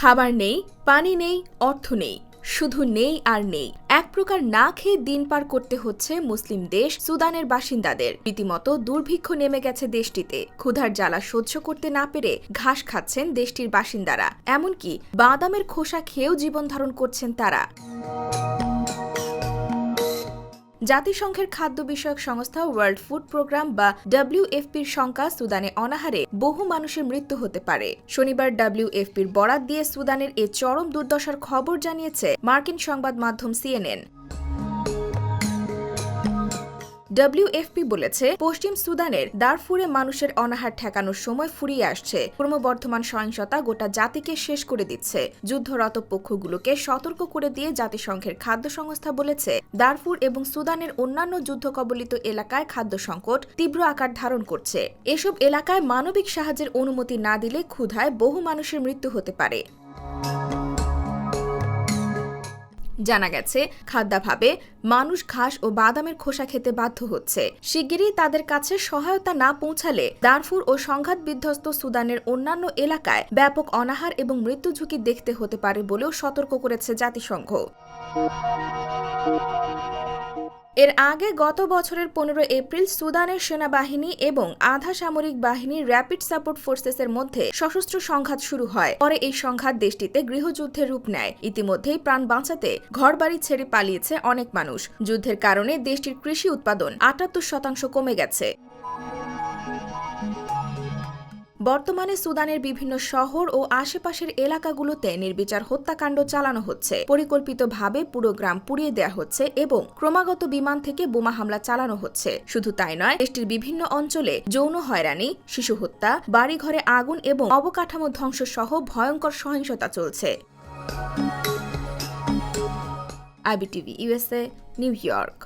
খাবার নেই, পানি নেই, অর্থ নেই, শুধু নেই আর নেই। এক প্রকার না খেয়ে দিন পার করতে হচ্ছে মুসলিম দেশ সুদানের বাসিন্দাদের। রীতিমতো দুর্ভিক্ষ নেমে গেছে দেশটিতে। ক্ষুধার জ্বালা সহ্য করতে না পেরে ঘাস খাচ্ছেন দেশটির বাসিন্দারা। এমনকি বাদামের খোসা খেয়েও জীবন ধারণ করছেন তারা। জাতিসংঘের খাদ্য বিষয়ক সংস্থা ওয়ার্ল্ড ফুড প্রোগ্রাম বা ডাব্লিউএফপির সংখ্যা সুদানে অনাহারে বহু মানুষের মৃত্যু হতে পারে। শনিবার ডাব্লিউএফপির বরাত দিয়ে সুদানের এ চরম দুর্দশার খবর জানিয়েছে মার্কিন সংবাদ মাধ্যম সিএনএন ডব্লিউএফপি বলেছে, পশ্চিম সুদানের দারফুরে মানুষের অনাহার ঠেকানোর সময় ফুরিয়ে আসছে। ক্রমবর্ধমান সহিংসতা গোটা জাতিকে শেষ করে দিচ্ছে। যুদ্ধরত পক্ষগুলোকে সতর্ক করে দিয়ে জাতিসংঘের খাদ্য সংস্থা বলেছে, দারফুর এবং সুদানের অন্যান্য যুদ্ধ কবলিত এলাকায় খাদ্য সংকট তীব্র আকার ধারণ করছে। এসব এলাকায় মানবিক সাহায্যের অনুমতি না দিলে ক্ষুধায় বহু মানুষের মৃত্যু হতে পারে। জানা গেছে খাদ্যাভাবে মানুষ ঘাস ও বাদামের খোসা খেতে বাধ্য হচ্ছে। শিগগিরই তাদের কাছে সহায়তা না পৌঁছালে দারফুর ও সংঘাত বিধ্বস্ত সুদানের অন্যান্য এলাকায় ব্যাপক অনাহার এবং মৃত্যু ঝুঁকি দেখতে হতে পারে বলেও সতর্ক করেছে জাতিসংঘ। এর আগে গত বছরের পনেরো এপ্রিল সুদানের সেনাবাহিনী এবং আধা সামরিক বাহিনীর র্যাপিড সাপোর্ট ফোর্সেসের মধ্যে সশস্ত্র সংঘাত শুরু হয়। পরে এই সংঘাত দেশটিতে গৃহযুদ্ধের রূপ নেয়। ইতিমধ্যেই প্রাণ বাঁচাতে ঘরবাড়ি ছেড়ে পালিয়েছে অনেক মানুষ। যুদ্ধের কারণে দেশটির কৃষি উৎপাদন আটাত্তর শতাংশ কমে গেছে। বর্তমানে সুদানের বিভিন্ন শহর ও আশেপাশের এলাকাগুলোতে নির্বিচার হত্যাকাণ্ড চালানো হচ্ছে। পরিকল্পিতভাবে পুরো গ্রাম পুড়িয়ে দেওয়া হচ্ছে এবং ক্রমাগত বিমান থেকে বোমা হামলা চালানো হচ্ছে। শুধু তাই নয়, দেশটির বিভিন্ন অঞ্চলে যৌন হয়রানি, শিশু হত্যা, বাড়িঘরে আগুন এবং অবকাঠামো ধ্বংস সহ ভয়ঙ্কর সহিংসতা চলছে। IBTV USA New York.